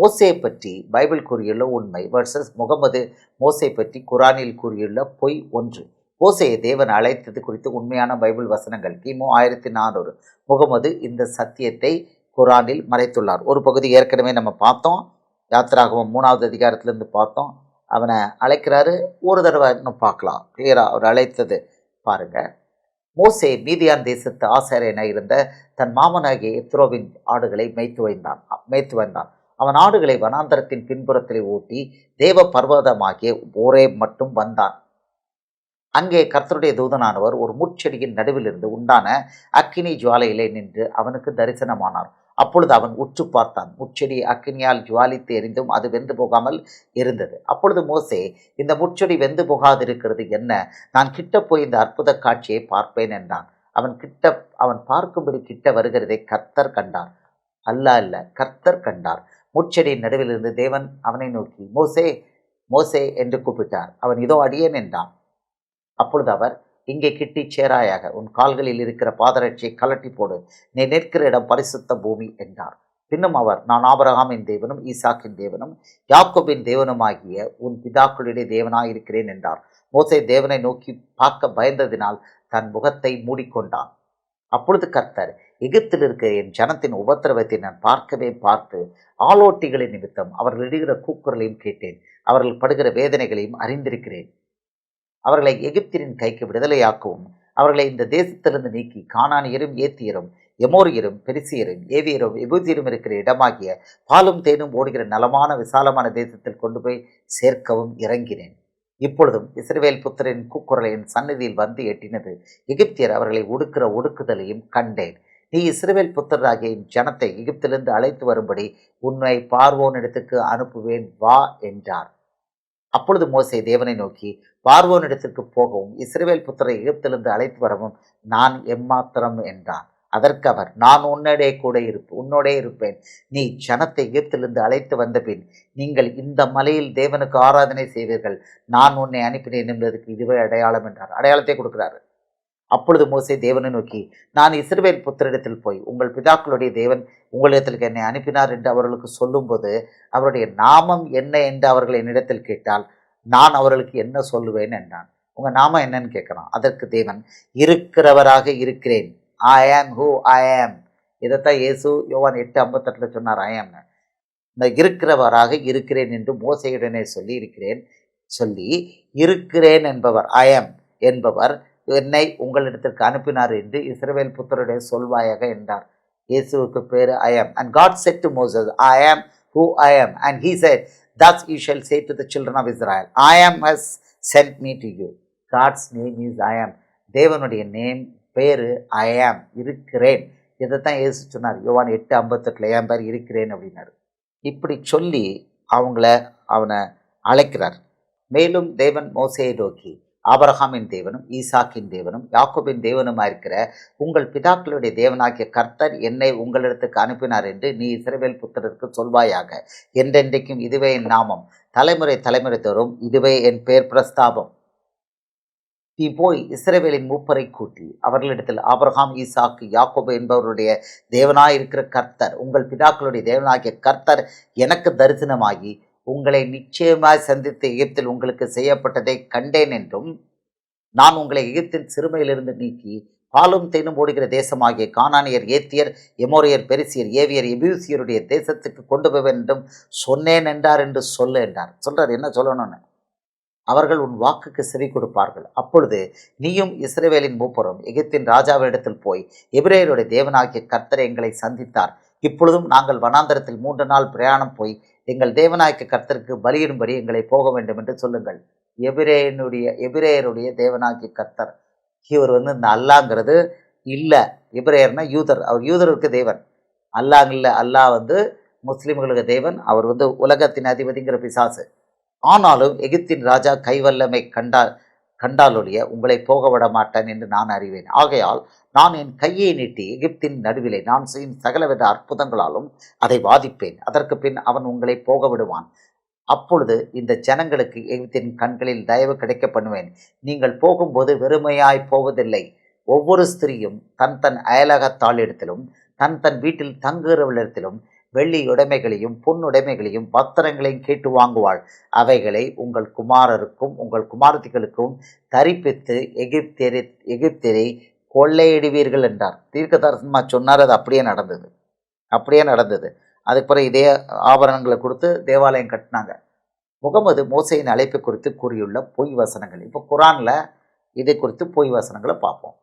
மோசே பற்றி பைபிள் கூறியுள்ள உண்மை வர்சஸ் முகமது மோசை பற்றி குரானில் கூறியுள்ள பொய் ஒன்று. மோசையை தேவன் அழைத்தது குறித்து உண்மையான பைபிள் வசனங்கள். கிமு ஆயிரத்தி நானூறு. முகமது இந்த சத்தியத்தை குரானில் மறைத்துள்ளார். ஒரு பகுதி ஏற்கனவே நம்ம பார்த்தோம். யாத்திராகவும் மூணாவது அதிகாரத்திலேருந்து பார்த்தோம். அவனை அழைக்கிறாரு. ஒரு தடவை இன்னும் பார்க்கலாம். கிளியராக அவர் அழைத்தது பாருங்க. மோசே மீதியான் தேசத்து ஆசாரியனாக இருந்த தன் மாமனாகிய எத்ரோவின் ஆடுகளை மேய்த்து வைந்தான். மேய்த்து வந்தான். அவன் ஆடுகளை வனாந்தரத்தின் பின்புறத்திலே ஓட்டி தேவ பர்வதமாகிய ஓரே மட்டும் வந்தான். அங்கே கர்த்தருடைய தூதனானவர் ஒரு முட்செடியின் நடுவிலிருந்து உண்டான அக்கினி ஜுவாலையிலே நின்று அவனுக்கு தரிசனமானார். அப்பொழுது அவன் உற்று பார்த்தான். முட்செடி அக்கினியால் ஜுவாலித்து எரிந்தும் அது வெந்து போகாமல் இருந்தது. அப்பொழுது மோசே இந்த முட்செடி வெந்து போகாதிருக்கிறது என்ன? நான் கிட்ட போய் இந்த அற்புத காட்சியை பார்ப்பேன் என்றான். அவன் கிட்ட அவன் பார்க்கும்படி கிட்ட வருகிறதை கர்த்தர் கண்டார். அல்ல அல்ல கர்த்தர் கண்டார். முட்செடியின் நடுவிலிருந்து தேவன் அவனை நோக்கி மோசே மோசே என்று கூப்பிட்டார். அவன் இதோ அடியேன் என்றான். அப்பொழுது அவர் இங்கே கிட்டி சேராயாக உன் கால்களில் இருக்கிற பாதரட்சியை கலட்டி போடு. நீ நிற்கிற இடம் பரிசுத்த பூமி என்றார். பின்னும் அவர் நான் ஆபரகாமின் தேவனும் ஈசாக்கின் தேவனும் யாக்கோபின் தேவனுமாகிய உன் பிதாக்களுடைய தேவனாயிருக்கிறேன் என்றார். மோசே தேவனை நோக்கி பார்க்க பயந்ததினால் தன் முகத்தை மூடிக்கொண்டான். அப்பொழுது கர்த்தர் எகிப்தில் இருக்க என் ஜனத்தின் உபத்திரவத்தை நான் பார்க்கவே பார்த்து ஆலோட்டிகளின் நிமித்தம் அவர்கள் இடுகிற கூக்குரலையும் கேட்டேன். அவர்கள் படுகிற வேதனைகளையும் அறிந்திருக்கிறேன். அவர்களை எகிப்தினின் கைக்கு விடுதலையாக்கவும் அவர்களை இந்த தேசத்திலிருந்து நீக்கி காணானியரும் ஏத்தியரும் எமோரியரும் பெரிசியரும் ஏவியரும் எபூதியரும் இருக்கிற இடமாகிய பாலும் தேனும் ஓடுகிற நலமான விசாலமான தேசத்தில் கொண்டு போய் சேர்க்கவும் இறங்கினேன். இப்பொழுதும் இஸ்ரேல் புத்திரின் கூக்குரலையின் சந்நிதியில் வந்து எட்டினது எகிப்தியர் அவர்களை ஒடுக்கிற ஒடுக்குதலையும் கண்டேன். நீ இஸ்ரவேல் புத்தராகிய என் ஜனத்தை எகிப்திலிருந்து அழைத்து வரும்படி உன்னை பார்வோன் இடத்துக்கு அனுப்புவேன் வா என்றார். அப்பொழுது மோசை தேவனை நோக்கி பார்வோன் இடத்திற்கு போகவும் இஸ்ரவேல் புத்தரை எகிப்திலிருந்து அழைத்து வரவும் நான் எம்மாத்திரம் என்றான். அதற்கு அவர் நான் உன்னோடே கூட இருப்பு உன்னோடே இருப்பேன். நீ ஜனத்தை எகிப்திலிருந்து அழைத்து வந்த பின் நீங்கள் இந்த மலையில் தேவனுக்கு ஆராதனை செய்வீர்கள். நான் உன்னை அனுப்பினேன் என்பதற்கு இதுவே அடையாளம் என்றார். அடையாளத்தை கொடுக்கிறாரு. அப்பொழுது மோசே தேவனை நோக்கி நான் இஸ்ரவேல் புத்திரிடத்தில் போய் உங்கள் பிதாக்களுடைய தேவன் உங்களிடத்திற்கு என்னை அனுப்பினார் என்று அவர்களுக்கு சொல்லும்போது அவருடைய நாமம் என்ன என்று அவர்கள் என்னிடத்தில் கேட்டால் நான் அவர்களுக்கு என்ன சொல்லுவேன் என்றான். உங்கள் நாமம் என்னன்னு கேட்குறான். அதற்கு தேவன் இருக்கிறவராக இருக்கிறேன். ஐ ஆம் ஹூ ஐ ஆம் இதைத்தான் இயேசு யோவான் எட்டு ஐம்பத்தெட்டில் சொன்னார் ஐ ஆம்னு இந்த இருக்கிறவராக இருக்கிறேன் என்று மோசையுடனே சொல்லி இருக்கிறேன் சொல்லி இருக்கிறேன் என்பவர் ஐ ஆம் என்பவர் என்னை உங்களிடத்திற்கு அனுப்பினார் என்று இஸ்ரவேல் புத்தருடைய சொல்வாயாக என்றார். இயேசுவுக்கு பேர் I am and God said to Moses I am who I am and he said thus you shall say to the children of Israel I am has sent me to you God's name is I am தேவனுடைய name பேர் I ஆம் இருக்கிறேன். இதைத்தான் ஏசு சொன்னார். யோவான் எட்டு ஐம்பத்தெட்டில் ஏன் பேர் இருக்கிறேன் அப்படின்னாரு. இப்படி சொல்லி அவங்கள அவனை அழைக்கிறார். மேலும் தேவன் மோசையை நோக்கி ஆபரகாமின் தேவனும் ஈசாக்கின் தேவனும் யாக்கோபின் தேவனுமா இருக்கிற உங்கள் பிதாக்களுடைய தேவனாகிய கர்த்தர் என்னை உங்களிடத்துக்கு அனுப்பினார் என்று நீ இஸ்ரவேல் புத்தருக்கு சொல்வாயாக. என்றென்றைக்கும் இதுவே என் நாமம். தலைமுறை தலைமுறை தோறும் இதுவே என் பெயர் பிரஸ்தாபம். நீ போய் இஸ்ரவேலின் மூப்பரை கூட்டி அவர்களிடத்தில் ஆபரகாம் ஈசாக்கு யாக்கோபு என்பவருடைய தேவனாயிருக்கிற கர்த்தர் உங்கள் பிதாக்களுடைய தேவனாகிய கர்த்தர் எனக்கு தரிசனமாகி உங்களை நிச்சயமாய் சந்தித்த எகிப்தில் உங்களுக்கு செய்யப்பட்டதை கண்டேன் என்றும் நான் உங்களை எகிப்தின் சிறுமையிலிருந்து நீக்கி பாலும் தேனும் ஓடுகிற தேசமாகிய கானானியர் ஏத்தியர் எமோரியர் பெரிசியர் ஏவியர் எபியூசியருடைய தேசத்துக்கு கொண்டு போவேன் என்றும் சொன்னேன் என்றார் என்று சொல்ல என்றார். சொல்றார் என்ன சொல்லணும்னு? அவர்கள் உன் வாக்குக்கு செவி கொடுப்பார்கள். அப்பொழுது நீயும் இஸ்ரேவேலின் மூப்பரும் எகிப்தின் ராஜாவிடத்தில் போய் எபிரேயருடைய தேவனாகிய கர்த்தரை எங்களை சந்தித்தார். இப்பொழுதும் நாங்கள் வனாந்தரத்தில் மூன்று நாள் பிரயாணம் போய் எங்கள் தேவநாயக்க கர்த்தருக்கு பலியிடும்படி எங்களை போக வேண்டும் என்று சொல்லுங்கள். எபிரேயனுடைய எபிரேயருடைய தேவனாகிய கர்த்தர். இவர் வந்து இந்த அல்லாங்கிறது இல்லை. எபிரேயர்னா யூதர். அவர் யூதருக்கு தேவன். அல்லாங் இல்லை. அல்லாஹ் வந்து முஸ்லீம்களுக்கு தேவன். அவர் வந்து உலகத்தின் அதிபதிங்கிற பிசாசு. ஆனாலும் எகிப்தின் ராஜா கைவல்லமை கண்டால் கண்டாலொழிய உங்களை போக விட மாட்டேன் என்று நான் அறிவேன். ஆகையால் நான் என் கையை நீட்டி எகிப்தின் நடுவிலே நான் செய்யும் சகலவித அற்புதங்களாலும் அதை வாதிப்பேன். அதற்கு பின் அவன் உங்களை போக விடுவான் அப்பொழுது இந்த ஜனங்களுக்கு எகிப்தின் கண்களில் தயவு கிடைக்க பண்ணுவேன். நீங்கள் போகும்போது வெறுமையாய் போவதில்லை. ஒவ்வொரு ஸ்திரீயும் தன் தன் அயலகத்தாளிடத்திலும் தன் தன் வீட்டில் தங்குகிறவளிடத்திலும் வெள்ளி உடைமைகளையும் பொன் உடைமைகளையும் பத்திரங்களையும் கேட்டு வாங்குவாள். அவைகளை உங்கள் குமாரருக்கும் உங்கள் குமாரத்திகளுக்கும் தரிப்பித்து எகிப்தியரை எகிப்தியரை கொள்ளையிடுவீர்கள் என்றார். தீர்க்கதரிசனமாக சொன்னார் அது அப்படியே நடந்தது. அப்படியே நடந்தது. அதுக்கப்புறம் பிறகு இதே ஆபரணங்களை கொடுத்து தேவாலயம் கட்டினாங்க. முகமது மோசையின் அழைப்பு குறித்து கூறியுள்ள பொய் வசனங்கள். இப்போ குரானில் இதை குறித்து பொய் வசனங்களை பார்ப்போம்.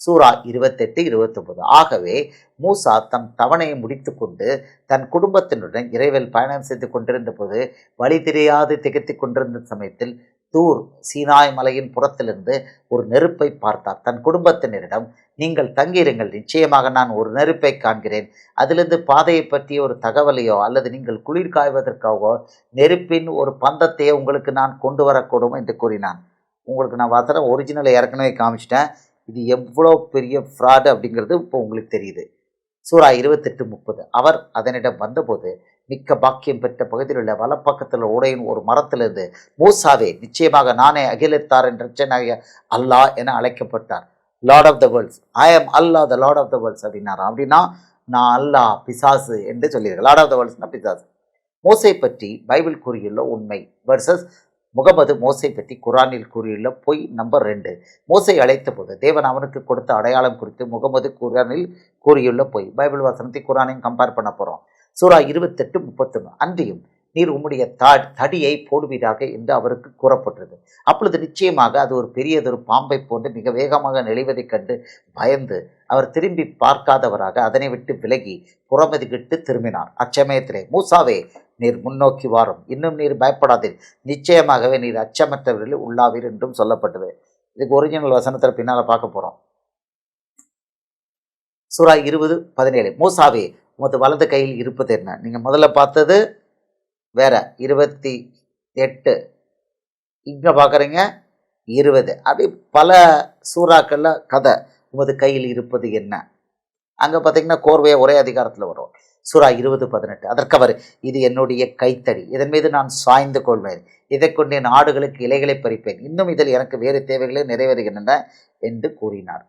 சூரா இருபத்தெட்டு இருபத்தொம்பது. ஆகவே மூசா தம் தவணையை முடித்து கொண்டு தன் குடும்பத்தினுடன் இறைவில் பயணம் செய்து கொண்டிருந்த போது வழி தெரியாது திகைத்து கொண்டிருந்த சமயத்தில் தூர் சீனாய் மலையின் புறத்திலிருந்து ஒரு நெருப்பை பார்த்தார். தன் குடும்பத்தினரிடம் நீங்கள் தங்கியிருங்கள் நிச்சயமாக நான் ஒரு நெருப்பை காண்கிறேன். அதிலிருந்து பாதையை பற்றிய ஒரு தகவலையோ அல்லது நீங்கள் குளிர் காய்வதற்காகவோ நெருப்பின் ஒரு பந்தத்தையோ உங்களுக்கு நான் கொண்டு வரக்கூடும் என்று கூறினான். உங்களுக்கு நான் பார்த்தா ஒரிஜினலை ஏற்கனவே காமிச்சிட்டேன். இது எவ்வளோ பெரிய ஃப்ராடு அப்படிங்கிறது இப்போ உங்களுக்கு தெரியுது. சூரா இருபத்தெட்டு முப்பது. அவர் அதனிடம் வந்தபோது மிக்க பாக்கியம் பெற்ற பகுதியில் உள்ள வலப்பக்கத்தில் உடையின் ஒரு மரத்திலிருந்து மூசாவே நிச்சயமாக நானே அகிலத்தார் என்ற ரச்சனாகிய அல்லாஹ் என அழைக்கப்பட்டார். Lord of the worlds I am Allah the lord of the worlds அப்படின்னார்? அப்படின்னா நான் அல்லாஹ் பிசாசு என்று சொல்லியிருக்கேன் லார்ட் ஆஃப் த வேர்ல்ட்ஸ்னா பிசாசு. மோசை பற்றி பைபிள் கூறியுள்ள உண்மை வர்சஸ் முகமது மோசை பற்றி குரானில் கூறியுள்ள பொய் நம்பர் ரெண்டு. மோசை அழைத்த போது தேவன் அவனுக்கு கொடுத்த அடையாளம் குறித்து முகமது குரானில் கூறியுள்ள பொய். பைபிள் வசனத்தை குரானையும் கம்பேர் பண்ண போகிறோம் சூரா இருபத்தெட்டு முப்பத்தொன்று அன்றியும் நீர் உம்முடைய தா தடியை போடுவீராக என்று அவருக்கு கூறப்பட்டது. அப்பொழுது நிச்சயமாக அது ஒரு பெரியதொரு பாம்பை போன்று மிக வேகமாக நெளிவதைக் கண்டு பயந்து அவர் திரும்பி பார்க்காதவராக அதனை விட்டு விலகி புறமதிக்கிட்டு திரும்பினார். அச்சமயத்திலே மூசாவே நீர் முன்னோக்கி வாரும். இன்னும் நீர் பயப்படாதீர். நிச்சயமாகவே நீர் அச்சமற்றவர்களில் உள்ளாவீர் என்றும் சொல்லப்பட்டது. இதுக்கு ஒரிஜினல் வசனத்தில் பின்னால் பார்க்க போகிறோம் சூரா இருபது பதினேழு. மூசாவே உமது வலது கையில் இருப்பது என்ன? நீங்கள் முதல்ல பார்த்தது வேற. இருபத்தி எட்டு. இங்கே பார்க்குறீங்க இருபது. அப்படி பல சூறாக்களில் கதை. உமது கையில் இருப்பது என்ன? அங்கே பார்த்தீங்கன்னா கோர்வையை ஒரே அதிகாரத்தில் வரும். சூறா இருபது பதினெட்டு. அதற்கவர் இது என்னுடைய கைத்தடி. இதன் மீது நான் சாய்ந்து கொள்வேன். இதை கொண்டு என் ஆடுகளுக்கு இலைகளை பறிப்பேன். இன்னும் இதில் எனக்கு வேறு தேவைகளே நிறைவேறுகின்றன என்று கூறினார்.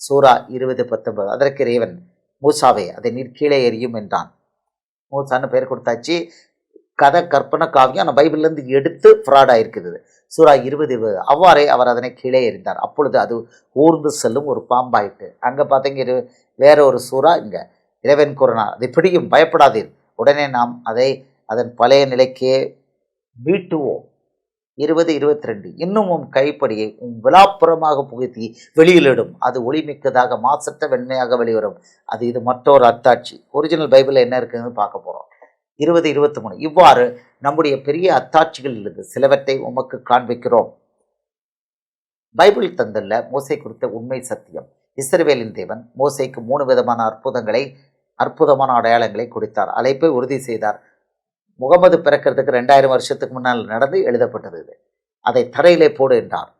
சூரா இருபது பத்தொன்பது. அதற்கு இறைவன் மூசாவே அதை நீர் கீழே எறியும் என்றான். மூசான்னு பெயர் கொடுத்தாச்சு. கதை கற்பனை காவியம் ஆனால் பைபிள்லேருந்து எடுத்து ஃப்ராடாக இருக்குது சூறா இருபது அவ்வாறே அவர் அதனை கீழே எறிந்தார். அப்பொழுது அது ஊர்ந்து செல்லும் ஒரு பாம்பாயிட்டு அங்கே பார்த்தீங்க வேற ஒரு சூறா இங்கே. இறைவன் கூறினார் அதை பிடியும் பயப்படாதீர். உடனே நாம் அதை அதன் பழைய நிலைக்கே மீட்டுவோம். இருபது இருபத்தி ரெண்டு இன்னும் உன் கைப்படியை உன் விழாப்புறமாக புகுத்தி வெளியிலிடும். அது ஒளிமிக்கதாக மாசற்ற வெண்மையாக வெளிவரும். அது இது மற்றொரு அத்தாட்சி. ஒரிஜினல் பைபிளில் என்ன இருக்குதுன்னு பார்க்க போகிறோம் இருபது இருபத்தி மூணு இவ்வாறு நம்முடைய பெரிய அத்தாட்சிகளில் இருந்து சிலவற்றை உமக்கு காண்பிக்கிறோம். பைபிள் தந்துள்ள மோசை குறித்த உண்மை சத்தியம். இஸ்ரவேலின் தேவன் மோசைக்கு மூணு விதமான அற்புதங்களை அற்புதமான அடையாளங்களை கொடுத்தார். அழைப்பை உறுதி செய்தார். முகமது பிறக்கிறதுக்கு ரெண்டாயிரம் வருஷத்துக்கு முன்னால் நடந்து எழுதப்பட்டது இது. அதை தரையிலே போடு என்றார்.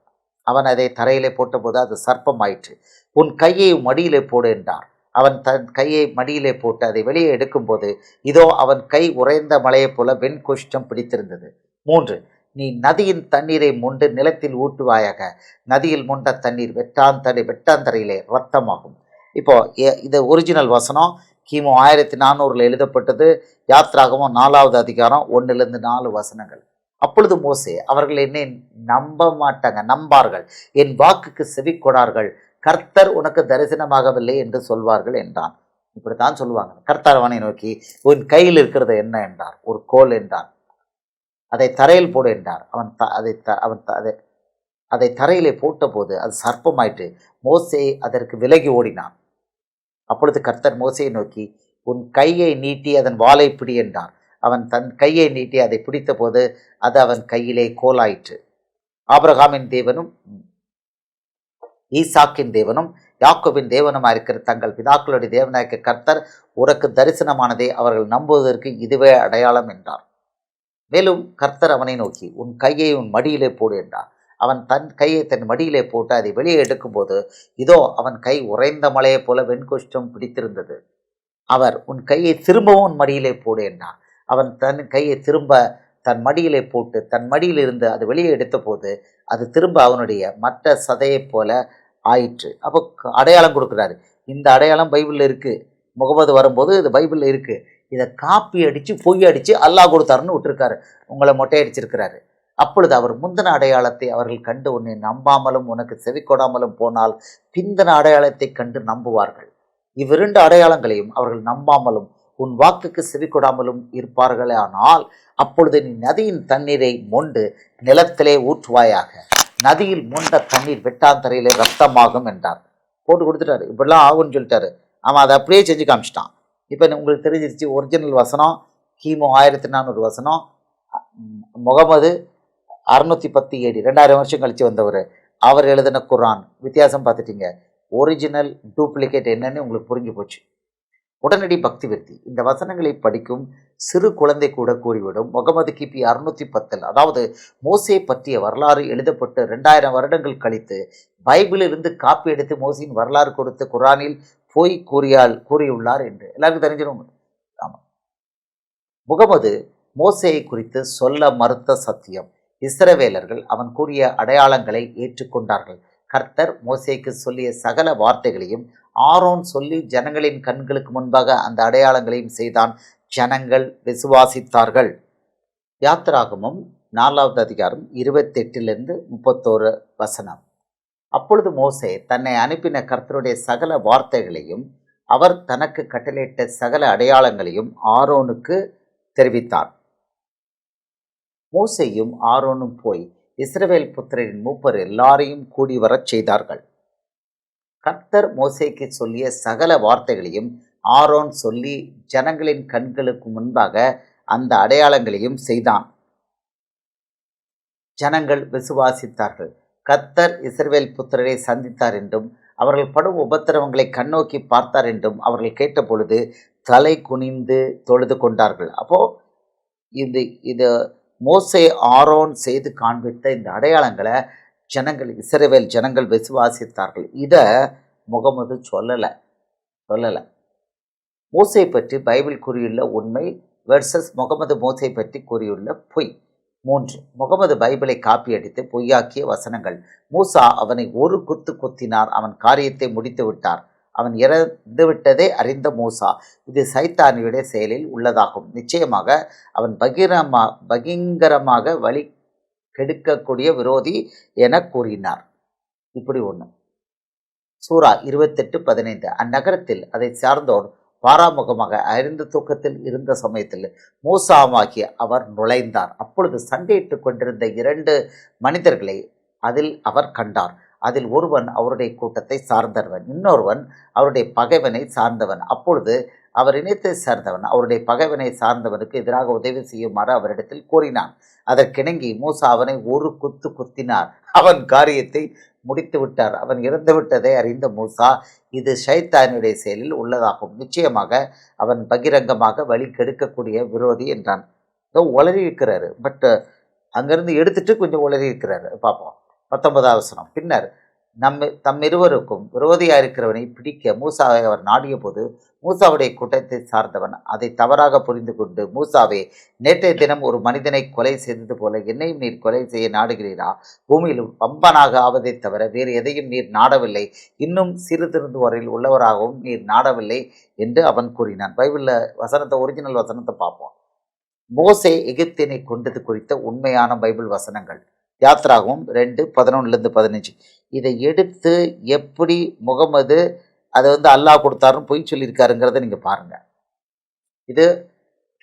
அவன் அதை தரையிலே போட்டபோது அது சர்ப்பம் ஆயிற்று உன் கையை மடியிலே போடு என்றார். அவன் தன் கையை மடியிலே போட்டு அதை வெளியே எடுக்கும்போது இதோ அவன் கை உறைந்த மலையைப் போல வெண் குஷ்டம் பிடித்திருந்தது. மூன்று நீ நதியின் தண்ணீரை மொண்டு நிலத்தில் ஊட்டுவாயாக. நதியில் மொண்ட தண்ணீர் வெட்டாந்தடை வெட்டாந்தரையிலே ரத்தமாகும். இப்போ இது ஒரிஜினல் வசனம். கிமு ஆயிரத்தி நானூறில் எழுதப்பட்டது யாத்ராகமும் நாலாவது அதிகாரம் ஒன்றிலிருந்து நாலு வசனங்கள். அப்பொழுது மோசே அவர்கள் என்னை நம்ப மாட்டாங்க நம்பார்கள். என் வாக்குக்கு செவி கொடார்கள். கர்த்தர் உனக்கு தரிசனமாகவில்லை என்று சொல்வார்கள் என்றான். இப்படித்தான் சொல்லுவாங்க. கர்த்தர் அவனை நோக்கி உன் கையில் இருக்கிறது என்ன? என்றார். ஒரு கோல் என்றான் அதை தரையில் போடு என்றார். அவன் த அதை த அவன் த அதை அதை தரையிலே போட்டபோது அது சர்ப்பமாயிட்டு மோசே அதற்கு விலகி ஓடினான். அப்பொழுது கர்த்தர் மோசையை நோக்கி உன் கையை நீட்டி அதன் வாளை பிடி என்றார். அவன் தன் கையை நீட்டி அதை பிடித்தபோது அது அவன் கையிலே கோலாயிற்று. ஆபிரகாமின் தேவனும் ஈசாக்கின் தேவனும் யாக்கோபின் தேவனுமா இருக்கிற தங்கள் பிதாக்களுடைய தேவனாய்க்க கர்த்தர் உனக்கு தரிசனமானதை அவர்கள் நம்புவதற்கு இதுவே அடையாளம் என்றார். மேலும் கர்த்தர் அவனை நோக்கி உன் கையை உன் மடியிலே போடு என்றார். அவன் தன் கையை தன் மடியிலே போட்டு அதை வெளியே எடுக்கும்போது இதோ அவன் கை உறைந்த மலையைப் போல வெண்குஷ்டம் பிடித்திருந்தது. அவர் உன் கையை திரும்பவும் உன் மடியிலே போடு என்றார் அவன் தன் கையை திரும்ப தன் மடியிலே போட்டு தன் மடியிலிருந்து அது வெளியே எடுத்தபோது அது திரும்ப அவனுடைய மற்ற சதையைப் போல ஆயிற்று. அப்போ அடையாளம் கொடுக்குறாரு. இந்த அடையாளம் பைபிளில் இருக்குது முகமது வரும்போது இது பைபிளில் இருக்குது இதை காப்பி அடித்து பொய் அடித்து அல்லாஹ் கொடுத்தாருன்னு விட்டுருக்காரு. உங்களை மொட்டை அடிச்சிருக்கிறாரு. அப்பொழுது அவர் முந்தின அடையாளத்தை அவர்கள் கண்டு உன்னை நம்பாமலும் உனக்கு செவிக்கொடாமலும் போனால் பிந்தின அடையாளத்தை கண்டு நம்புவார்கள். இவ்விரண்டு அடையாளங்களையும் அவர்கள் நம்பாமலும் உன் வாக்குக்கு செவிக்கொடாமலும் இருப்பார்களே ஆனால் அப்பொழுது நீ நதியின் தண்ணீரை மொண்டு நிலத்திலே ஊற்றுவாயாக. நதியில் மொண்ட தண்ணீர் வெட்டாந்தரையிலே ரத்தமாகும் என்றார். போட்டு கொடுத்துட்டாரு. இப்படிலாம் ஆகும்னு சொல்லிட்டாரு. அவன் அதை அப்படியே செஞ்சு காமிச்சிட்டான். இப்போ உங்களுக்கு தெரிஞ்சிருச்சு ஒரிஜினல் வசனம் கிமு ஆயிரத்தி நானூறு வசனம் முகமது அறுநூத்தி பத்து ஏடி ரெண்டாயிரம் வருஷம் கழித்து வந்தவர். அவர் எழுதின குரான் வித்தியாசம் பார்த்துட்டீங்க. ஒரிஜினல் டூப்ளிகேட் என்னன்னு உங்களுக்கு புரிஞ்சு போச்சு. உடனடி பக்தி விருத்தி. இந்த வசனங்களை படிக்கும் சிறு குழந்தை கூட கூறிவிடும். முகமது கிபி அறுநூத்தி பத்தில் அதாவது மோசே பற்றிய வரலாறு எழுதப்பட்டு ரெண்டாயிரம் வருடங்கள் கழித்து பைபிளிலிருந்து காப்பி எடுத்து மோசியின் வரலாறு கொடுத்து குரானில் போய் கூறியால் கூறியுள்ளார் என்று. எல்லாருக்கும் தெரிஞ்சிடும் ஆமாம் முகமது மோசையை குறித்து சொல்ல மறுத்த சத்தியம். இஸ்ரவேலர்கள் அவன் கூறிய அடையாளங்களை ஏற்றுக்கொண்டார்கள். கர்த்தர் மோசேக்கு சொல்லிய சகல வார்த்தைகளையும் ஆரோன் சொல்லி ஜனங்களின் கண்களுக்கு முன்பாக அந்த அடையாளங்களையும் செய்தான். ஜனங்கள் விசுவாசித்தார்கள். யாத்திராகமும் நாலாவது அதிகாரம் இருபத்தெட்டிலிருந்து முப்பத்தோரு வசனம். அப்பொழுது மோசே தன்னை அனுப்பின கர்த்தருடைய சகல வார்த்தைகளையும் அவர் தனக்கு கட்டளையிட்ட சகல அடையாளங்களையும் ஆரோனுக்கு தெரிவித்தார் மோசையும் ஆரோனும் போய் இஸ்ரவேல் புத்திரரின் மூப்பர் எல்லாரையும் கூடி வரச் செய்தார்கள். கர்த்தர் மோசைக்கு சொல்லிய சகல வார்த்தைகளையும் ஆரோன் சொல்லி ஜனங்களின் கண்களுக்கு முன்பாக அந்த அடையாளங்களையும் செய்தான். ஜனங்கள் விசுவாசித்தார்கள். கர்த்தர் இஸ்ரவேல் புத்திரரை சந்தித்தார் என்றும் அவர்கள் படும் உபத்திரவங்களை கண்ணோக்கி பார்த்தார் என்றும் அவர்கள் கேட்டபொழுது தலை குனிந்து தொழுது கொண்டார்கள். அப்போ இது இது மோசே ஆரோன் செய்து காண்பித்த இந்த அடையாளங்களை ஜனங்கள் இஸ்ரவேல் ஜனங்கள் விசுவாசித்தார்கள். இதை முகமது சொல்லலை சொல்லலை. மோசை பற்றி பைபிள் கூறியுள்ள உண்மை வெர்சஸ் முகமது மோசை பற்றி கூறியுள்ள பொய். மூன்று முகமது பைபிளை காப்பியடித்து பொய்யாக்கிய வசனங்கள். மூசா அவனை ஒரு குத்து குத்தினார் அவன் காரியத்தை முடித்து விட்டார். அவன் இறந்து விட்டதே அறிந்த மூசா இது சைத்தானியுடைய செயலில் உள்ளதாகும். நிச்சயமாக அவன் பகிரமா பகிங்கரமாக வழி கெடுக்கக்கூடிய விரோதி என கூறினார். இப்படி ஒன்று சூரா இருபத்தெட்டு பதினைந்து. அந்நகரத்தில் அதை சார்ந்தோர் பாராமுகமாக அறிந்த தூக்கத்தில் இருந்த சமயத்தில் மூசாமாகி அவர் நுழைந்தார். அப்பொழுது சண்டையிட்டுக் கொண்டிருந்த இரண்டு மனிதர்களை அதில் அவர் கண்டார். அதில் ஒருவன் அவருடைய கூட்டத்தை சார்ந்தவன் இன்னொருவன் அவருடைய பகைவனை சார்ந்தவன். அப்பொழுது அவர் இணைத்தை சார்ந்தவன் அவருடைய பகைவனை சார்ந்தவனுக்கு எதிராக உதவி செய்யுமாறு அவரிடத்தில் கூறினான். அதற்கிணங்கி மூசா அவனை ஒரு குத்து குத்தினார். அவன் காரியத்தை முடித்து விட்டார். அவன் இறந்து விட்டதை அறிந்த மூசா இது ஷைத்தானுடைய செயலில் உள்ளதாகும். நிச்சயமாக அவன் பகிரங்கமாக வழி கெடுக்கக்கூடிய விரோதி என்றான். ஏதோ உளறி இருக்கிறாரு பட் அங்கேருந்து எடுத்துட்டு கொஞ்சம் உளறி இருக்கிறாரு பார்ப்போம். பத்தொன்பதாவது வசனம். பின்னர் நம்ம தம்மிருவருக்கும் விரோதியாக இருக்கிறவனை பிடிக்க மூசாவை அவர் நாடிய போது மூசாவுடைய கூட்டத்தை சார்ந்தவன் அதை தவறாக புரிந்து கொண்டு மூசாவே நேற்றைய தினம் ஒரு மனிதனை கொலை செய்தது போல என்னையும் நீர் கொலை செய்ய நாடுகிறீரா? பூமியிலும் பம்பனாக ஆவதை தவிர வேறு எதையும் நீர் நாடவில்லை. இன்னும் சிறு திருந்து வரையில் உள்ளவராகவும் நீர் நாடவில்லை என்று அவன் கூறினான். பைபிளில் வசனத்தை ஒரிஜினல் வசனத்தை பார்ப்போம். மோசே எகிப்தினை கொண்டது குறித்த உண்மையான பைபிள் வசனங்கள். யாத்ராகவும் ரெண்டு பதினொன்றுலேருந்து பதினஞ்சு. இதை எடுத்து எப்படி முகமது அதை வந்து அல்லாஹ் கொடுத்தாருன்னு பொய் சொல்லியிருக்காருங்கிறத நீங்கள் பாருங்கள் இது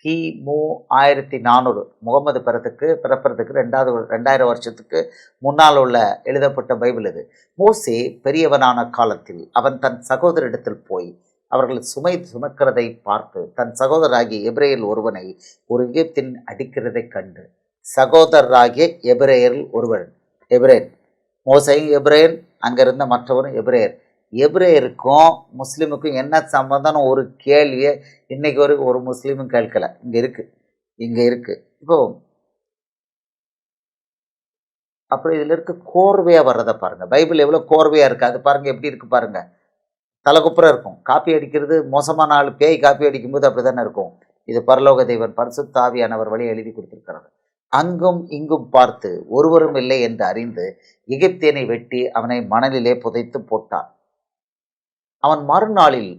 கிமு ஆயிரத்தி நானூறு. முகமது பிறத்துக்கு பிறப்பறதுக்கு ரெண்டாவது ரெண்டாயிரம் வருஷத்துக்கு முன்னால் உள்ள எழுதப்பட்ட பைபிள் இது. மோசே பெரியவனான காலத்தில் அவன் தன் சகோதரிடத்தில் போய் அவர்கள் சுமை சுமக்கிறதை பார்த்து தன் சகோதராகிய எபிரேயர் ஒருவனை ஒரு எகிப்தின் அடிக்கிறதை கண்டு சகோதரராகிய எபிரேயரில் ஒருவர் எபிரேன் மோசையும் எபிரேயன் அங்கிருந்த மற்றவரும் எபிரேயர். எபிரேயருக்கும் முஸ்லீமுக்கும் என்ன சம்பந்தம்னு ஒரு கேள்வியை இன்னைக்கு வரைக்கும் ஒரு முஸ்லீமும் கேட்கல. இங்கே இருக்குது இங்கே இருக்குது இப்போ அப்புறம் இதில் இருக்க கோர்வையாக வர்றதை பாருங்கள் பைபிள் எவ்வளோ கோர்வையாக இருக்குது அது பாருங்கள் எப்படி இருக்குது பாருங்கள் தலைக்குப்புறம் இருக்கும். காப்பி அடிக்கிறது மோசமான ஆள் பேய் காப்பி அடிக்கும்போது அப்படி தானே இருக்கும். இது பரலோக தேவன் பரிசுத்தாவியானவர் வழி எழுதி கொடுத்திருக்கிறார் அங்கும் இங்கும் பார்த்து ஒருவரும் இல்லை என்று அறிந்து எகிப்தியனை வெட்டி அவனை மணலிலே புதைத்து போட்டான். அவன் மறுநாளில்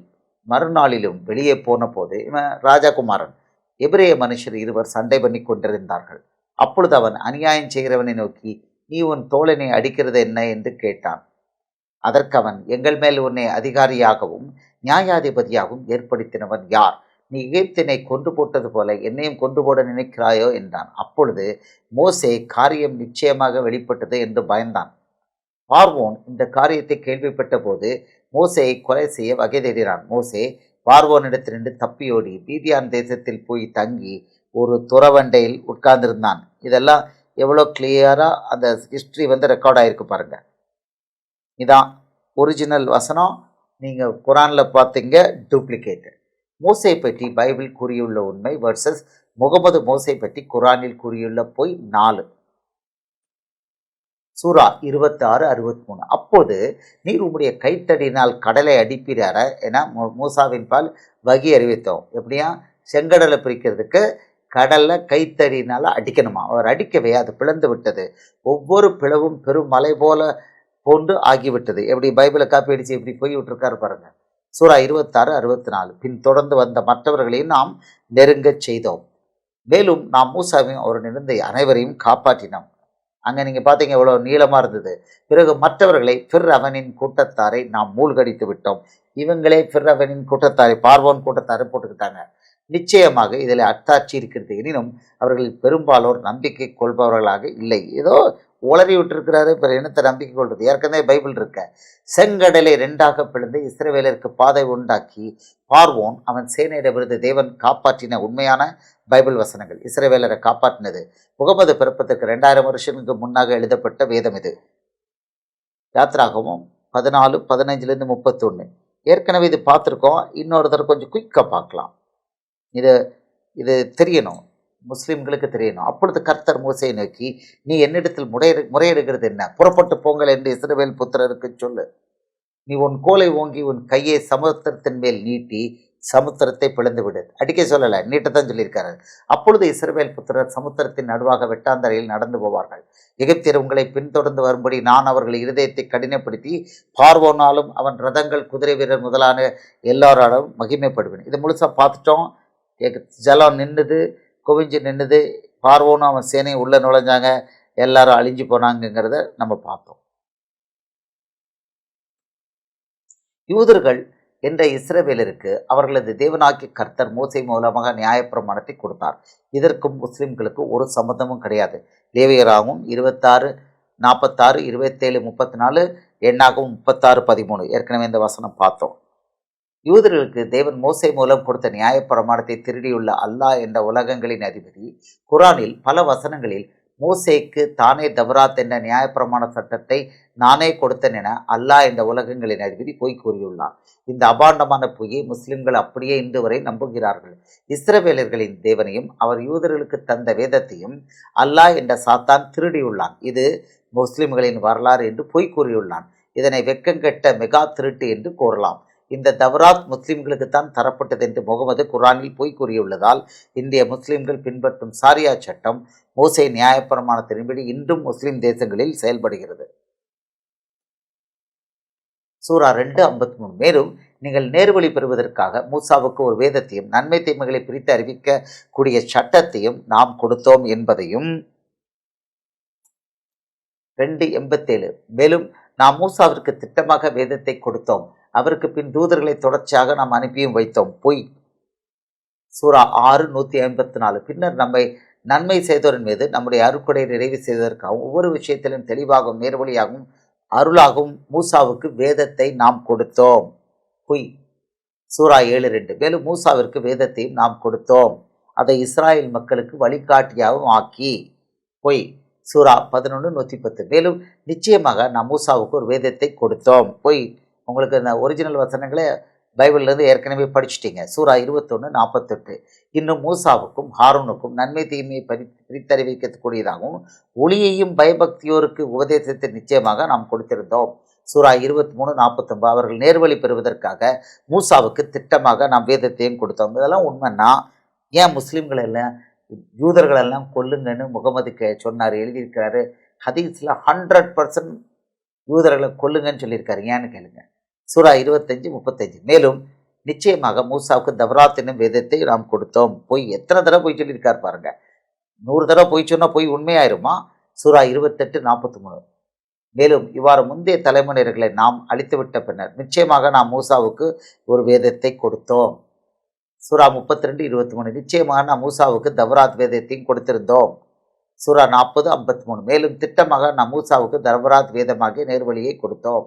மறுநாளிலும் வெளியே போன போது இவன் ராஜகுமாரன் எபிரேய மனுஷர் இருவர் சண்டை பண்ணி கொண்டிருந்தார்கள். அப்பொழுது அவன் அநியாயம் செய்கிறவனை நோக்கி நீ உன் தோழனை அடிக்கிறது என்ன? என்று கேட்டான். அதற்கு அவன் எங்கள் மேல் உன்னை அதிகாரியாகவும் நியாயாதிபதியாகவும் ஏற்படுத்தினவன் யார்? நீ எகிப்தினை கொண்டு போட்டது போல என்னையும் கொண்டு போட நினைக்கிறாயோ என்றான். அப்பொழுது மோசே காரியம் நிச்சயமாக வெளிப்பட்டது என்று பயந்தான். பார்வோன் இந்த காரியத்தை கேள்விப்பட்ட போது மோசையை கொலை செய்ய வகை தேடினான் மோசே பார்வோனிடத்திலிருந்து தப்பியோடி பீதியான் தேசத்தில் போய் தங்கி ஒரு துறவண்டையில் உட்கார்ந்திருந்தான். இதெல்லாம் எவ்வளோ கிளியராக அந்த ஹிஸ்ட்ரி வந்து ரெக்கார்ட் ஆகிருக்கு பாருங்க. இதான் ஒரிஜினல் வசனம். நீங்கள் குரானில் பார்த்தீங்க டூப்ளிகேட்டு மோசை பற்றி பைபிள் கூறியுள்ள உண்மை வர்சஸ் முகமது மோசை பற்றி குரானில் கூறியுள்ள பொய் நாலு. சூரா இருபத்தாறு அறுபத்தி மூணு அப்போது நீர் உம்முடைய கைத்தடியினால் கடலை அடிப்பிறார என மூசாவின் பால் வகி அறிவித்தோம். எப்படியா? செங்கடலை பிரிக்கிறதுக்கு கடலை கைத்தடியினால் அடிக்கணுமா? அவர் அடிக்கவே அது பிளந்து விட்டது. ஒவ்வொரு பிளவும் பெரும் மலை போல போன்று ஆகிவிட்டது. எப்படி பைபிளை காப்பி அடித்து எப்படி போய் விட்டுருக்காரு பாருங்கள் சூரா இருபத்தாறு அறுபத்தி நாலு பின் தொடர்ந்து வந்த மற்றவர்களையும் நாம் நெருங்கச் செய்தோம். மேலும் நாம் மூசாவையும் அவருடன் அனைவரையும் காப்பாற்றினோம். அங்கே நீங்கள் பார்த்தீங்க எவ்வளோ நீளமாக இருந்தது. பிறகு மற்றவர்களை பிர் அவனின் கூட்டத்தாரை நாம் மூழ்கடித்து விட்டோம். இவங்களே பிர் அவனின் கூட்டத்தாரை பார்வோன் கூட்டத்தாரை போட்டுக்கிட்டாங்க. நிச்சயமாக இதில் அத்தாட்சி இருக்கிறது. எனினும் அவர்களில் பெரும்பாலோர் நம்பிக்கை கொள்பவர்களாக இல்லை. ஏதோ உளறி விட்டுருக்கிறாரு இப்போ இனத்தை நம்பிக்கை கொள்வது ஏற்கனவே பைபிள் இருக்க செங்கடலை ரெண்டாக பிளந்து இஸ்ரேவேலருக்கு பாதை உண்டாக்கி பார்வோன் அவன் சேனையிடமிருந்து தேவன் காப்பாற்றின உண்மையான பைபிள் வசனங்கள் இஸ்ரேவேலரை காப்பாற்றினது. முகமது பிறப்பதற்கு ரெண்டாயிரம் வருஷங்களுக்கு முன்னாக எழுதப்பட்ட வேதம் இது. யாத்திராகவும் பதினாலு பதினஞ்சுலேருந்து முப்பத்தொன்று ஏற்கனவே இது பார்த்துருக்கோம் இன்னொரு தடவை கொஞ்சம் குயிக்காக பார்க்கலாம். இது இது தெரியணும். முஸ்லீம்களுக்கு தெரியணும் அப்பொழுது கர்த்தர் மூசையை நோக்கி நீ என்னிடத்தில் முறையிடு முறையிடுகிறது என்ன? புறப்பட்டு போங்கள் என்று இஸ்ரவேல் புத்திரருக்கு சொல்லு. நீ உன் கோலை ஓங்கி உன் கையை சமுத்திரத்தின் மேல் நீட்டி சமுத்திரத்தை பிளந்து விடு அடிக்க சொல்லலை நீட்டத்தான் சொல்லியிருக்காரு. அப்பொழுது இஸ்ரவேல் புத்திரர் சமுத்திரத்தின் நடுவாக வெட்டாந்தரையில் நடந்து போவார்கள். எகிப்தியர் உங்களை பின்தொடர்ந்து வரும்படி நான் அவர்கள் இருதயத்தை கடினப்படுத்தி பார்வோனாலும் அவன் ரதங்கள் குதிரை வீரர் முதலான எல்லாராலும் மகிமைப்படுவேன். இதை முழுசாக பார்த்துட்டோம். எக- ஜலம் நின்றுது குவிஞ்சு நின்றுது பார்வோனும் அவன் சேனையும் உள்ளே நுழைஞ்சாங்க எல்லாரும் அழிஞ்சு போனாங்கங்கிறத நம்ம பார்த்தோம். யூதர்கள் என்ற இஸ்ரவேலருக்கு அவர்களது தேவனாக்கி கர்த்தர் மூசை மூலமாக நியாயப்பிரமாணத்தை கொடுத்தார். இதற்கும் முஸ்லிம்களுக்கு ஒரு சம்மந்தமும் கிடையாது. லேவியராகவும் இருபத்தாறு நாற்பத்தாறு இருபத்தேழு முப்பத்தி நாலு எண்ணாகவும் முப்பத்தாறு பதிமூணு. ஏற்கனவே இந்த வசனம் பார்த்தோம். யூதர்களுக்கு தேவன் மோசை மூலம் கொடுத்த நியாயப்பிரமாணத்தை திருடியுள்ள அல்லாஹ் என்ற உலகங்களின் அதிபதி குரானில் பல வசனங்களில் மோசேக்கு தானே தவராத் என்ற நியாயப்பிரமாண சட்டத்தை நானே கொடுத்தேன் என அல்லாஹ் என்ற உலகங்களின் அதிபதி பொய் கூறியுள்ளார். இந்த அபாண்டமான பொய்யை முஸ்லிம்கள் அப்படியே இன்று வரை நம்புகிறார்கள். இஸ்ரவேலர்களின் தேவனையும் அவர் யூதர்களுக்கு தந்த வேதத்தையும் அல்லாஹ் என்ற சாத்தான் திருடியுள்ளான். இது முஸ்லிம்களின் வரலாறு என்று பொய் கூறியுள்ளான். இதனை வெட்கங்கெட்ட மெகா திருட்டு என்று கூறலாம். இந்த தவராத் முஸ்லிம்களுக்கு தான் தரப்பட்டது என்று முகமது குரானில் பொய் கூறியுள்ளதால் இந்திய முஸ்லிம்கள் பின்பற்றும் சாரியா சட்டம் மோசே நியாயப்பிரமாணத்தின்படி இன்றும் முஸ்லிம் தேசங்களில் செயல்படுகிறது. சூரா ரெண்டு ஐம்பத்தி மூணு. மேலும் நீங்கள் நேர்வழி பெறுவதற்காக மூசாவுக்கு ஒரு வேதத்தையும் நன்மை தீமைகளை பிரித்து அறிவிக்கக்கூடிய சட்டத்தையும் நாம் கொடுத்தோம் என்பதையும் ரெண்டு எண்பத்தேழு. மேலும் நாம் மூசாவிற்கு திட்டமாக வேதத்தை கொடுத்தோம். அவருக்கு பின் தூதர்களை தொடர்ச்சியாக நாம் அனுப்பியும் வைத்தோம். பொய். சூரா ஆறு நூற்றி ஐம்பத்தி நாலு பின்னர் நம்மை நன்மை செய்தோரின் மீது நம்முடைய அருக்குடை நிறைவு செய்வதற்காகவும் ஒவ்வொரு விஷயத்திலும் தெளிவாகவும் நேர்வழியாகவும் அருளாகவும் மூசாவுக்கு வேதத்தை நாம் கொடுத்தோம். பொய். சூரா ஏழு ரெண்டு. மேலும் மூசாவிற்கு வேதத்தையும் நாம் கொடுத்தோம். அதை இஸ்ராயேல் மக்களுக்கு வழிகாட்டியாகவும் ஆக்கி. பொய். சூரா பதினொன்று நூற்றி பத்து. மேலும் நிச்சயமாக நாம் மூசாவுக்கு ஒரு வேதத்தை கொடுத்தோம். பொய். உங்களுக்கு இந்த ஒரிஜினல் வசனங்களே பைபிள்லேருந்து ஏற்கனவே படிச்சுட்டீங்க. சூரா இருபத்தொன்று நாற்பத்தெட்டு இன்னும் மூசாவுக்கும் ஹாரூனுக்கும் நன்மை தீமையை பரி பிரித்தறிவிக்கக்கூடியதாகவும் ஒளியையும் பயபக்தியோருக்கு உபதேசத்தை நிச்சயமாக நாம் கொடுத்திருந்தோம். சூரா இருபத்தி மூணு நாற்பத்தொம்பது அவர்கள் நேர்வழி பெறுவதற்காக மூசாவுக்கு திட்டமாக நாம் வேதத்தையும் கொடுத்தோம். இதெல்லாம் உண்மைன்னா ஏன் முஸ்லீம்கள் எல்லாம் யூதர்கள் எல்லாம் கொல்லுங்கன்னு முகமது கே சொன்னார் எழுதியிருக்கிறாரு. ஹதீஸில் ஹண்ட்ரட் பர்சன்ட் யூதர்களை கொல்லுங்கன்னு சொல்லியிருக்காரு. ஏன்னு கேளுங்க. சூரா இருபத்தஞ்சு முப்பத்தஞ்சு. மேலும் நிச்சயமாக மூசாவுக்கு தவராத் என்னும் வேதத்தை நாம் கொடுத்தோம். போய் எத்தனை தடவை போய் சொல்லியிருக்கார் பாருங்க. நூறு தடவை போய் சொன்னால் போய் உண்மையாயிருமா? சூரா இருபத்தெட்டு நாற்பத்தி மூணு மேலும் இவ்வாறு முந்தைய தலைமுறையர்களை நாம் அழித்துவிட்ட பின்னர் நிச்சயமாக நாம் மூசாவுக்கு ஒரு வேதத்தை கொடுத்தோம். சூரா முப்பத்தி ரெண்டு இருபத்தி மூணு நிச்சயமாக நாம் மூசாவுக்கு தவராத் வேதத்தையும் கொடுத்திருந்தோம். சூரா நாற்பது ஐம்பத்தி மூணு மேலும் திட்டமாக நாம் மூசாவுக்கு தவராத் வேதமாகிய நேர்வழியை கொடுத்தோம்.